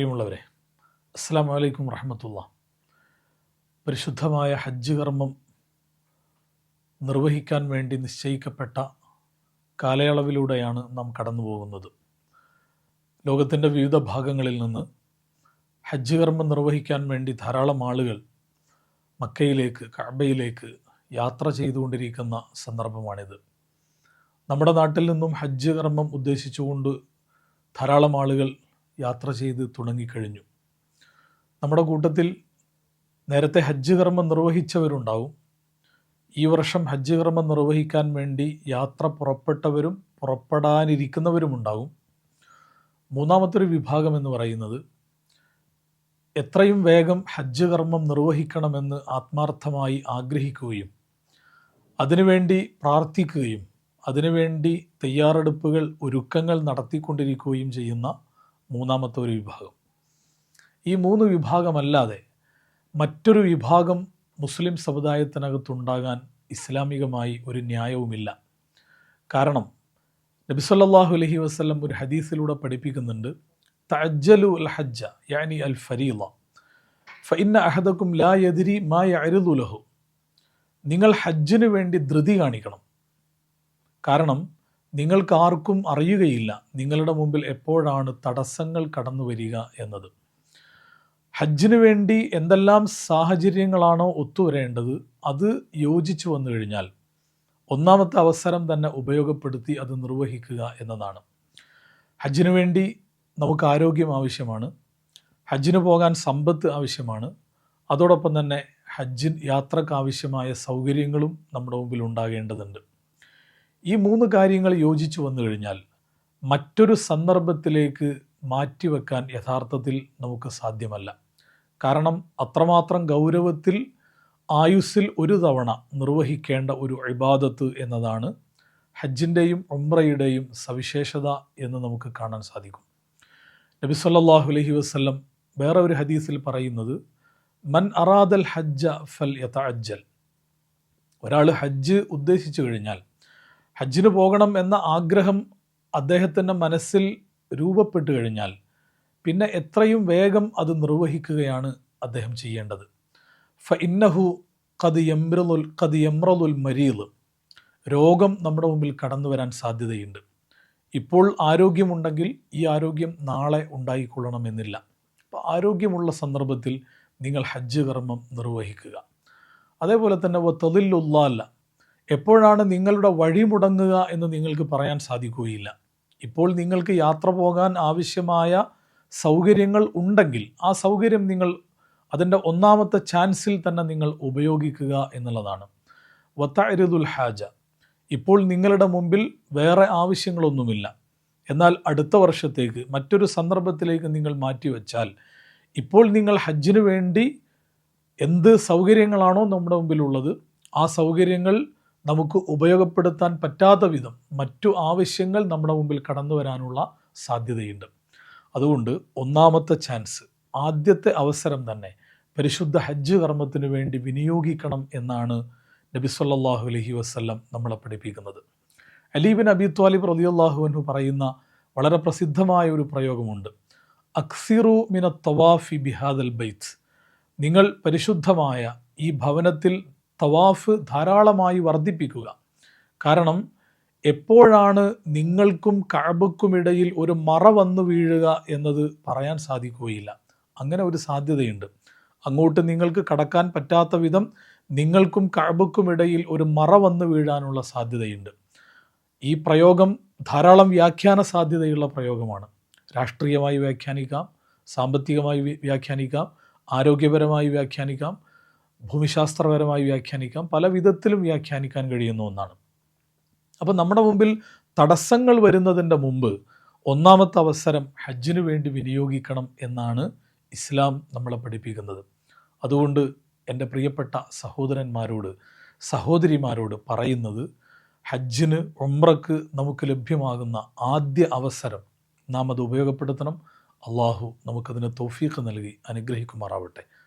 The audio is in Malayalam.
പ്രിയമുള്ളവരെ അസ്സാം വലൈക്കും വറഹമത്തുള്ള. പരിശുദ്ധമായ ഹജ്ജ് കർമ്മം നിർവഹിക്കാൻ വേണ്ടി നിശ്ചയിക്കപ്പെട്ട കാലയളവിലൂടെയാണ് നാം കടന്നു പോകുന്നത് ലോകത്തിന്റെ വിവിധ ഭാഗങ്ങളിൽ നിന്ന് ഹജ്ജ് കർമ്മം നിർവഹിക്കാൻ വേണ്ടി ധാരാളം ആളുകൾ മക്കയിലേക്ക് കഅബയിലേക്ക് യാത്ര ചെയ്തുകൊണ്ടിരിക്കുന്ന സന്ദർഭമാണിത്. നമ്മുടെ നാട്ടിൽ നിന്നും ഹജ്ജ് കർമ്മം ഉദ്ദേശിച്ചുകൊണ്ട് ധാരാളം ആളുകൾ യാത്ര ചെയ്ത് തുടങ്ങിക്കഴിഞ്ഞു. നമ്മുടെ കൂട്ടത്തിൽ നേരത്തെ ഹജ്ജ് കർമ്മം നിർവഹിച്ചവരുണ്ടാവും. ഈ വർഷം ഹജ്ജ് കർമ്മം നിർവഹിക്കാൻ വേണ്ടി യാത്ര പുറപ്പെട്ടവരും പുറപ്പെടാനിരിക്കുന്നവരുമുണ്ടാവും മൂന്നാമത്തൊരു വിഭാഗം എന്ന് പറയുന്നത് എത്രയും വേഗം ഹജ്ജ് കർമ്മം നിർവഹിക്കണമെന്ന് ആത്മാർത്ഥമായി ആഗ്രഹിക്കുകയും അതിനുവേണ്ടി പ്രാർത്ഥിക്കുകയും അതിനുവേണ്ടി തയ്യാറെടുപ്പുകൾ ഒരുക്കങ്ങൾ നടത്തിക്കൊണ്ടിരിക്കുകയും ചെയ്യുന്ന മൂന്നാമത്തെ ഒരു വിഭാഗം. ഈ മൂന്ന് വിഭാഗമല്ലാതെ മറ്റൊരു വിഭാഗം മുസ്ലിം സമുദായത്തിനകത്തുണ്ടാകാൻ ഇസ്ലാമികമായി ഒരു ന്യായവുമില്ല. കാരണം നബിസല്ലാഹു അലഹി വസ്ലം ഒരു ഹദീസിലൂടെ പഠിപ്പിക്കുന്നുണ്ട് തജ്ജലു അൽ ഹജ്ജ യാനി അൽ ഫരീല ഫഇന്ന അഹദക്കും ലാ യദിരി മാ അരുദുലഹു നിങ്ങൾ ഹജ്ജിനു വേണ്ടി ധൃതി കാണിക്കണം. കാരണം നിങ്ങൾക്ക് ആർക്കും അറിയുകയില്ല. നിങ്ങളുടെ മുമ്പിൽ എപ്പോഴാണ് തടസ്സങ്ങൾ കടന്നു വരിക എന്നത്. ഹജ്ജിന് വേണ്ടി എന്തെല്ലാം സാഹചര്യങ്ങളാണോ ഒത്തുവരേണ്ടത് അത് യോജിച്ചു വന്നു കഴിഞ്ഞാൽ ഒന്നാമത്തെ അവസരം തന്നെ ഉപയോഗപ്പെടുത്തി അത് നിർവഹിക്കുക എന്നതാണ്. ഹജ്ജിന് വേണ്ടി നമുക്ക് ആരോഗ്യം ആവശ്യമാണ്. ഹജ്ജിന് പോകാൻ സമ്പത്ത് ആവശ്യമാണ്. അതോടൊപ്പം തന്നെ ഹജ്ജിൻ യാത്രക്കാവശ്യമായ സൗകര്യങ്ങളും നമ്മുടെ മുമ്പിൽ ഉണ്ടാകേണ്ടതുണ്ട്. ഈ മൂന്ന് കാര്യങ്ങൾ യോജിച്ചു വന്നു കഴിഞ്ഞാൽ മറ്റൊരു സന്ദർഭത്തിലേക്ക് മാറ്റിവെക്കാൻ യഥാർത്ഥത്തിൽ നമുക്ക് സാധ്യമല്ല. കാരണം അത്രമാത്രം ഗൗരവത്തിൽ ആയുസ്സിൽ ഒരു തവണ നിർവഹിക്കേണ്ട ഒരു ഇബാദത്ത് എന്നതാണ് ഹജ്ജിന്റെയും ഉംറയുടെയും സവിശേഷത എന്ന് നമുക്ക് കാണാൻ സാധിക്കും. നബി സല്ലാഹു അലഹി വസ്ല്ലം വേറെ ഒരു ഹദീസിൽ പറയുന്നത് മൻ അറാദൽ ഹജ്ജ ഫൽ യഥ അജ്ജൽ ഒരാൾ ഹജ്ജ് ഉദ്ദേശിച്ചു കഴിഞ്ഞാൽ ഹജ്ജിന് പോകണം എന്ന ആഗ്രഹം അദ്ദേഹത്തിന്റെ മനസ്സിൽ രൂപപ്പെട്ടു കഴിഞ്ഞാൽ പിന്നെ എത്രയും വേഗം അത് നിർവഹിക്കുകയാണ് അദ്ദേഹം ചെയ്യേണ്ടത്. ഫ ഇന്നഹു കത് യമ്രലുൽ കത് യമ്രലുൽ മരീൽ രോഗം നമ്മുടെ മുമ്പിൽ കടന്നു വരാൻ സാധ്യതയുണ്ട്. ഇപ്പോൾ ആരോഗ്യമുണ്ടെങ്കിൽ ഈ ആരോഗ്യം നാളെ ഉണ്ടായിക്കൊള്ളണമെന്നില്ല. അപ്പോൾ ആരോഗ്യമുള്ള സന്ദർഭത്തിൽ നിങ്ങൾ ഹജ്ജ് കർമ്മം നിർവഹിക്കുക. അതേപോലെ തന്നെ തൊതില്ലുള്ളല്ല എപ്പോഴാണ് നിങ്ങളുടെ വഴി മുടങ്ങുക എന്ന് നിങ്ങൾക്ക് പറയാൻ സാധിക്കുകയില്ല. ഇപ്പോൾ നിങ്ങൾക്ക് യാത്ര പോകാൻ ആവശ്യമായ സൗകര്യങ്ങൾ ഉണ്ടെങ്കിൽ ആ സൗകര്യം നിങ്ങൾ അതിന്റെ ഒന്നാമത്തെ ചാൻസിൽ തന്നെ നിങ്ങൾ ഉപയോഗിക്കുക എന്നുള്ളതാണ്. വത്തരുദുൽ ഹാജ. ഇപ്പോൾ നിങ്ങളുടെ മുമ്പിൽ വേറെ ആവശ്യങ്ങളൊന്നുമില്ല. എന്നാൽ അടുത്ത വർഷത്തേക്ക് മറ്റൊരു സന്ദർഭത്തിലേക്ക് നിങ്ങൾ മാറ്റിവെച്ചാൽ ഇപ്പോൾ നിങ്ങൾ ഹജ്ജിന് വേണ്ടി എന്ത് സൗകര്യങ്ങളാണോ നമ്മുടെ മുമ്പിലുള്ളത് ആ സൗകര്യങ്ങൾ നമുക്ക് ഉപയോഗപ്പെടുത്താൻ പറ്റാത്ത വിധം മറ്റു ആവശ്യങ്ങൾ നമ്മുടെ മുമ്പിൽ കടന്നു വരാനുള്ള സാധ്യതയുണ്ട്. അതുകൊണ്ട് ഒന്നാമത്തെ ചാൻസ് ആദ്യത്തെ അവസരം തന്നെ പരിശുദ്ധ ഹജ്ജ് കർമ്മത്തിനു വേണ്ടി വിനിയോഗിക്കണം എന്നാണ് നബി സല്ലാഹു അലഹി വസ്ല്ലം നമ്മളെ പഠിപ്പിക്കുന്നത്. അലീബിൻ അബി ത്വാലിബ് റലിയല്ലാഹുവിനു പറയുന്ന വളരെ പ്രസിദ്ധമായ ഒരു പ്രയോഗമുണ്ട്. അക്സിറു മിന തവാഫി ബിഹാദൽ ബൈത്ത്. നിങ്ങൾ പരിശുദ്ധമായ ഈ ഭവനത്തിൽ തവാഫ് ധാരാളമായി വർദ്ധിപ്പിക്കുക. കാരണം എപ്പോഴാണ് നിങ്ങൾക്കും കഴബക്കുമിടയിൽ ഒരു മറ വന്നു വീഴുക എന്നത് പറയാൻ സാധിക്കുകയില്ല. അങ്ങനെ ഒരു സാധ്യതയുണ്ട്. അങ്ങോട്ട് നിങ്ങൾക്ക് കടക്കാൻ പറ്റാത്ത വിധം നിങ്ങൾക്കും കഴബക്കുമിടയിൽ ഒരു മറ വന്നു വീഴാനുള്ള സാധ്യതയുണ്ട്. ഈ പ്രയോഗം ധാരാളം വ്യാഖ്യാന സാധ്യതയുള്ള പ്രയോഗമാണ്. രാഷ്ട്രീയമായി വ്യാഖ്യാനിക്കാം സാമ്പത്തികമായി വ്യാഖ്യാനിക്കാം ആരോഗ്യപരമായി വ്യാഖ്യാനിക്കാം ഭൂമിശാസ്ത്രപരമായി വ്യാഖ്യാനിക്കാം. പല വിധത്തിലും വ്യാഖ്യാനിക്കാൻ കഴിയുന്ന ഒന്നാണ്. അപ്പം നമ്മുടെ മുമ്പിൽ തടസ്സങ്ങൾ വരുന്നതിന്റെ മുമ്പ് ഒന്നാമത്തെ അവസരം ഹജ്ജിന് വേണ്ടി വിനിയോഗിക്കണം എന്നാണ് ഇസ്ലാം നമ്മളെ പഠിപ്പിക്കുന്നത്. അതുകൊണ്ട് എന്റെ പ്രിയപ്പെട്ട സഹോദരന്മാരോട് സഹോദരിമാരോട് പറയുന്നത് ഹജ്ജിന് ഉംറക്ക് നമുക്ക് ലഭ്യമാകുന്ന ആദ്യ അവസരം നാം അത് ഉപയോഗപ്പെടുത്തണം. അള്ളാഹു നമുക്കതിന് തോഫീഖ് നൽകി അനുഗ്രഹിക്കുമാറാവട്ടെ.